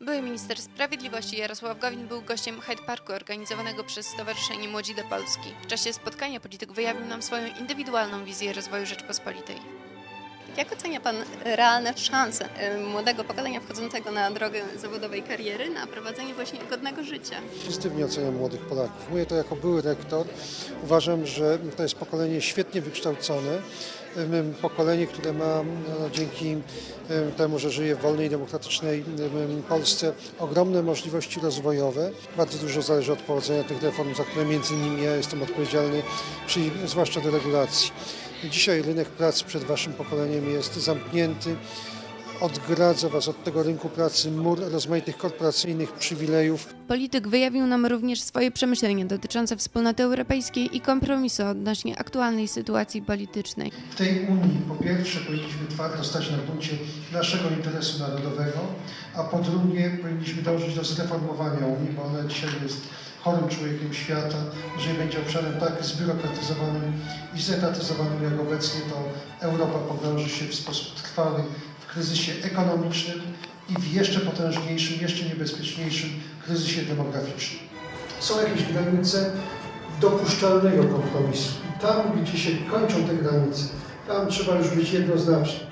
Były minister sprawiedliwości Jarosław Gowin był gościem Hyde Parku organizowanego przez Stowarzyszenie Młodzi do Polski. W czasie spotkania polityk wyjawił nam swoją indywidualną wizję rozwoju Rzeczpospolitej. Jak ocenia Pan realne szanse e, młodego pokolenia wchodzącego na drogę zawodowej kariery na prowadzenie właśnie godnego życia? Pozytywnie oceniam młodych Polaków. Mówię to jako były rektor. Uważam, że to jest pokolenie świetnie wykształcone, pokolenie, które ma no, dzięki em, temu, że żyje w wolnej, demokratycznej em, Polsce, ogromne możliwości rozwojowe. Bardzo dużo zależy od powodzenia tych reform, za które między innymi ja jestem odpowiedzialny, zwłaszcza deregulacji. Dzisiaj rynek pracy przed Waszym pokoleniem jest zamknięty. Odgradza Was od tego rynku pracy mur rozmaitych korporacyjnych przywilejów, Polityk wyjawił nam również swoje przemyślenia dotyczące wspólnoty europejskiej i kompromisu odnośnie aktualnej sytuacji politycznej. W tej Unii po pierwsze powinniśmy twardo stać na gruncie naszego interesu narodowego, a po drugie powinniśmy dążyć do zreformowania Unii, bo ona dzisiaj jest chorym człowiekiem świata. Jeżeli będzie obszarem tak zbiurokratyzowanym i zetatyzowanym jak obecnie, to Europa pogrąży się w sposób trwały kryzysie ekonomicznym i w jeszcze potężniejszym, jeszcze niebezpieczniejszym kryzysie demograficznym. Są jakieś granice dopuszczalnego kompromisu. I tam, gdzie się kończą te granice, tam trzeba już być jednoznacznym.